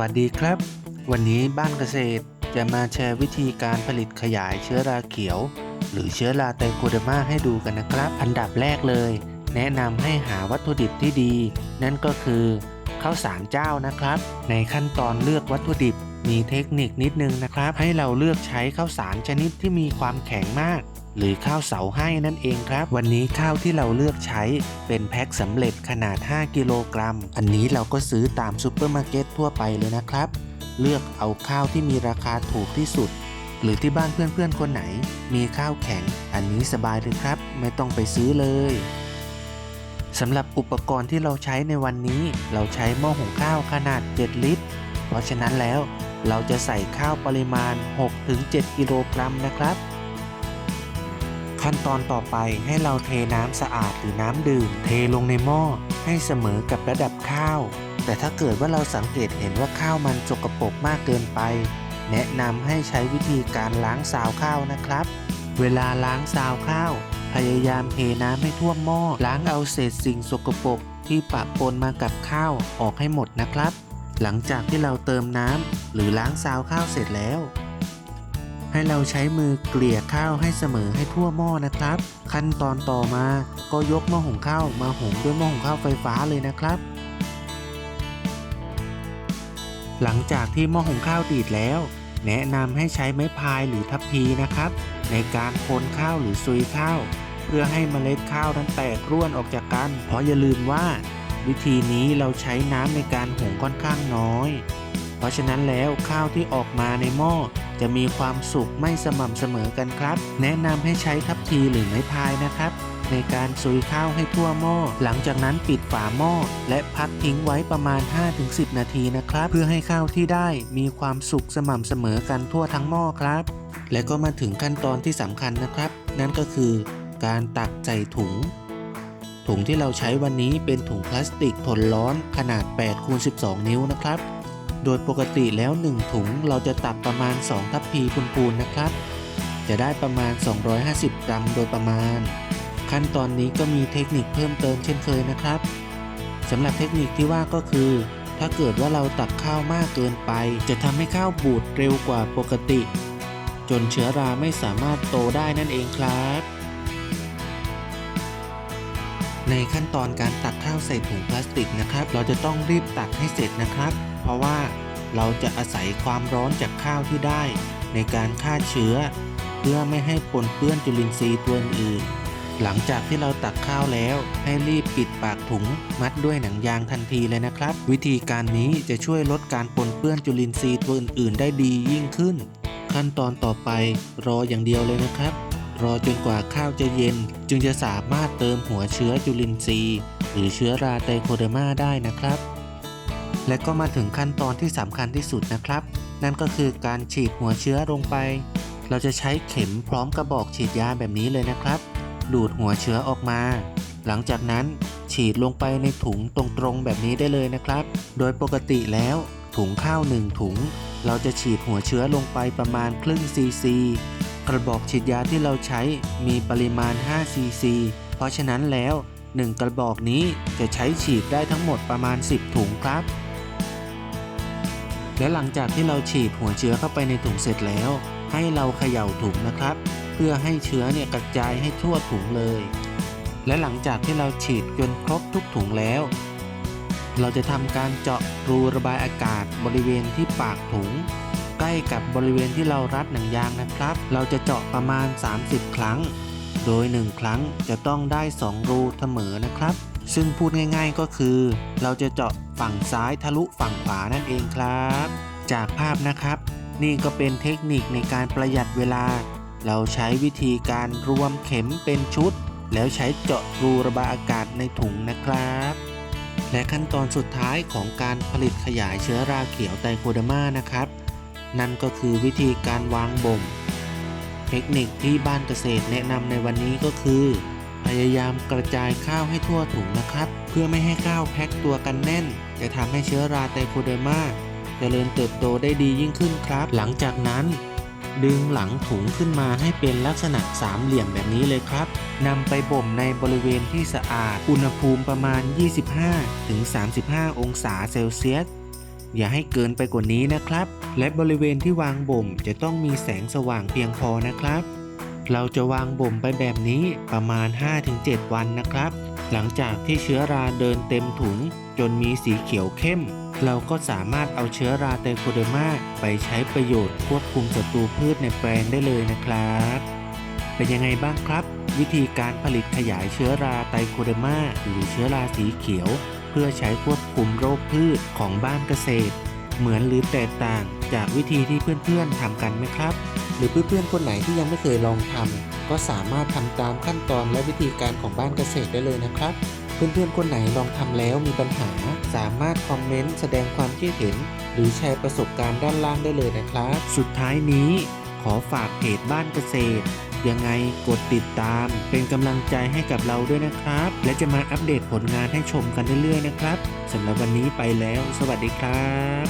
วัสดีครับ วันนี้บ้านเกษตรจะมาแชร์วิธีการผลิตขยายเชื้อราเขียว หรือเชื้อราไตรโคเดอร์มาให้ดูกันนะครับ อันดับแรกเลย แนะนำให้หาวัตถุดิบที่ดี นั่นก็คือข้าวสารเจ้านะครับ ในขั้นตอนเลือกวัตถุดิบ มีเทคนิคนิดนึงนะครับ ให้เราเลือกใช้ข้าวสารชนิดที่มีความแข็งมาก หรือข้าวเสาให้นั่นเองครับ วันนี้ข้าวที่เราเลือกใช้เป็นแพ็คสำเร็จขนาด 5 กิโลกรัม อันนี้เราก็ซื้อตามซูเปอร์มาร์เก็ตทั่วไปเลยนะครับ เลือกเอาข้าวที่มีราคาถูกที่สุด หรือที่บ้านเพื่อนๆคนไหน มีข้าวแข็ง อันนี้สบายเลยครับ ไม่ต้องไปซื้อเลยสำหรับอุปกรณ์ที่เราใช้ในวันนี้ เราใช้หม้อหุงข้าวขนาด 7 ลิตร เพราะฉะนั้นแล้ว เราจะใส่ข้าวปริมาณ 6-7 กิโลกรัมนะครับ ขั้นตอนต่อไปให้เราเทน้ำสะอาดหรือน้ำดื่ม เทลงในหม้อให้เสมอกับระดับข้าว แต่ถ้าเกิดว่าเราสังเกตเห็นว่าข้าวมันสกปรกมากเกินไป แนะนำให้ใช้วิธีการล้างซาวข้าวนะครับ เวลาล้างซาวข้าว พยายามเทน้ำให้ท่วมหม้อล้างเอาเศษสิ่งสกปรกที่ปะปนมากับข้าวออกให้หมดนะครับ หลังจากที่เราเติมน้ำหรือล้างซาวข้าวเสร็จแล้ว ให้เราใช้มือเกลี่ยข้าวให้เสมอให้ทั่วหม้อนะครับ ขั้นตอนต่อมาก็ยกหม้อหุงข้าวมาหุงด้วยหม้อหุงข้าวไฟฟ้าเลยนะครับ หลังจากที่หม้อหุงข้าวดีดแล้ว แนะนำให้ใช้ไม้พายหรือทัพพีนะครับ ในการคนข้าวหรือซุยข้าว เพื่อให้เมล็ดข้าวนั้นแตกร่วนออกจากกัน เพราะอย่าลืมว่า วิธีนี้เราใช้น้ำในการหุงค่อนข้างน้อย เพราะฉะนั้นแล้วข้าวที่ออกมาในหม้อจะมีความสุกไม่สม่ำเสมอกันครับ แนะนำให้ใช้ทัพทีหรือไม้พายนะครับ ในการซุยข้าวให้ทั่วหม้อ หลังจากนั้นปิดฝาหม้อ และพักทิ้งไว้ประมาณ 5-10 นาทีนะครับ เพื่อให้ข้าวที่ได้มีความสุกสม่ำเสมอกันทั่วทั้งหม้อครับ และก็มาถึงขั้นตอนที่สำคัญนะครับ นั่นก็คือการตักใส่ถุง ถุงที่เราใช้วันนี้เป็นถุงพลาสติกทนร้อนขนาด8คูณ12 นิ้วนะครับ โดยปกติแล้ว 1 ถุงเราจะตักประมาณ 2 ทัพพีพูนๆนะครับ จะได้ประมาณ 250 กรัมโดยประมาณ ขั้นตอนนี้ก็มีเทคนิคเพิ่มเติมเช่นเคยนะครับสำหรับเทคนิคที่ว่าก็คือ ถ้าเกิดว่าเราตักข้าวมากเกินไป จะทำให้ข้าวบูดเร็วกว่าปกติ จนเชื้อราไม่สามารถโตได้นั่นเองครับ ในขั้นตอนการตักข้าวใส่ถุงพลาสติกนะครับ เราจะต้องรีบตักให้เสร็จนะครับ เพราะว่าเราจะอาศัยความร้อนจากข้าวที่ได้ ในการฆ่าเชื้อ เพื่อไม่ให้ปนเปื้อนจุลินทรีย์ตัวอื่น หลังจากที่เราตักข้าวแล้ว ให้รีบปิดปากถุงมัดด้วยหนังยางทันทีเลยนะครับ วิธีการนี้จะช่วยลดการปนเปื้อนจุลินทรีย์ตัวอื่น ๆ ได้ดียิ่งขึ้น ขั้นตอนต่อไปรออย่างเดียวเลยนะครับ รอจนกว่าข้าวจะเย็น จึงจะสามารถเติมหัวเชื้อจุลินทรีย์ หรือเชื้อราไตโคเดอร์มาได้นะครับ และก็มาถึงขั้นตอนที่สำคัญที่สุดนะครับ นั่นก็คือการฉีดหัวเชื้อลงไป เราจะใช้เข็มพร้อมกระบอกฉีดยาแบบนี้เลยนะครับ ดูดหัวเชื้อออกมา หลังจากนั้นฉีดลงไปในถุงตรงๆแบบนี้ได้เลยนะครับ โดยปกติแล้วถุงข้าวหนึ่งถุง เราจะฉีดหัวเชื้อลงไปประมาณครึ่งซีซี กระบอกฉีดยาที่เราใช้มีปริมาณ5ซีซีเพราะฉะนั้นแล้ว 1 กระบอกนี้จะใช้ฉีดได้ทั้งหมดประมาณ 10 ถุงครับ และหลังจากที่เราฉีดหัวเชื้อเข้าไปในถุงเสร็จแล้ว ให้เราเขย่าถุงนะครับ เพื่อให้เชื้อเนี่ยกระจายให้ทั่วถุงเลย และหลังจากที่เราฉีดจนครบทุกถุงแล้ว เราจะทำการเจาะรูระบายอากาศบริเวณที่ปากถุง ใกล้กับบริเวณที่เรารัดหนังยางนะครับ เราจะเจาะประมาณ 30 ครั้ง โดย 1 ครั้งจะต้องได้ 2 รูเสมอนะครับ ซึ่งพูดง่าย ๆก็คือ เราจะเจาะฝั่งซ้ายทะลุฝั่งขวานั่นเองครับ จากภาพนะครับ นี่ก็เป็นเทคนิคในการประหยัดเวลา เราใช้วิธีการรวมเข็มเป็นชุด แล้วใช้เจาะรูระบายอากาศในถุงนะครับและขั้นตอนสุดท้ายของการผลิตขยายเชื้อราเขียวไตโคเดมานะครับ นั่นก็คือวิธีการวางบ่ม เทคนิคที่บ้านเกษตรแนะนำในวันนี้ก็คือ พยายามกระจายข้าวให้ทั่วถุงนะครับ เพื่อไม่ให้ข้าวแพ็คตัวกันแน่น จะทำให้เชื้อราไตโคเดอร์มาเจริญเติบโตได้ดียิ่งขึ้นครับ หลังจากนั้น ดึงหลังถุงขึ้นมาให้เป็นลักษณะสามเหลี่ยมแบบนี้เลยครับนำไปบ่มในบริเวณที่สะอาด อุณหภูมิประมาณ 25-35 องศาเซลเซียส อย่าให้เกินไปกว่านี้นะครับ และบริเวณที่วางบ่มจะต้องมีแสงสว่างเพียงพอนะครับ เราจะวางบ่มไปแบบนี้ประมาณ 5-7 วันนะครับ หลังจากที่เชื้อราเดินเต็มถุง จนมีสีเขียวเข้ม เราก็สามารถเอาเชื้อราไตโคเดอร์มาไปใช้ประโยชน์ควบคุมศัตรูพืชในแปลงได้เลยนะครับ เป็นยังไงบ้างครับ วิธีการผลิตขยายเชื้อราไตโคเดอร์มาหรือเชื้อราสีเขียว เพื่อใช้ควบคุมโรคพืชของบ้านเกษตร เหมือนหรือแตกต่างจากวิธีที่เพื่อนๆทำกันไหมครับ หรือเพื่อนๆคนไหนที่ยังไม่เคยลองทำก็สามารถทำตามขั้นตอนและวิธีการของบ้านเกษตรได้เลยนะครับเพื่อนๆ คนไหนลองทำแล้วมีปัญหา สามารถคอมเมนต์แสดงความคิดเห็น หรือแชร์ประสบการณ์ด้านล่างได้เลยนะครับ สุดท้ายนี้ ขอฝากเพจบ้านเกษตร ยังไงกดติดตาม เป็นกำลังใจให้กับเราด้วยนะครับ และจะมาอัปเดตผลงานให้ชมกันเรื่อยๆนะครับสำหรับวันนี้ไปแล้ว สวัสดีครับ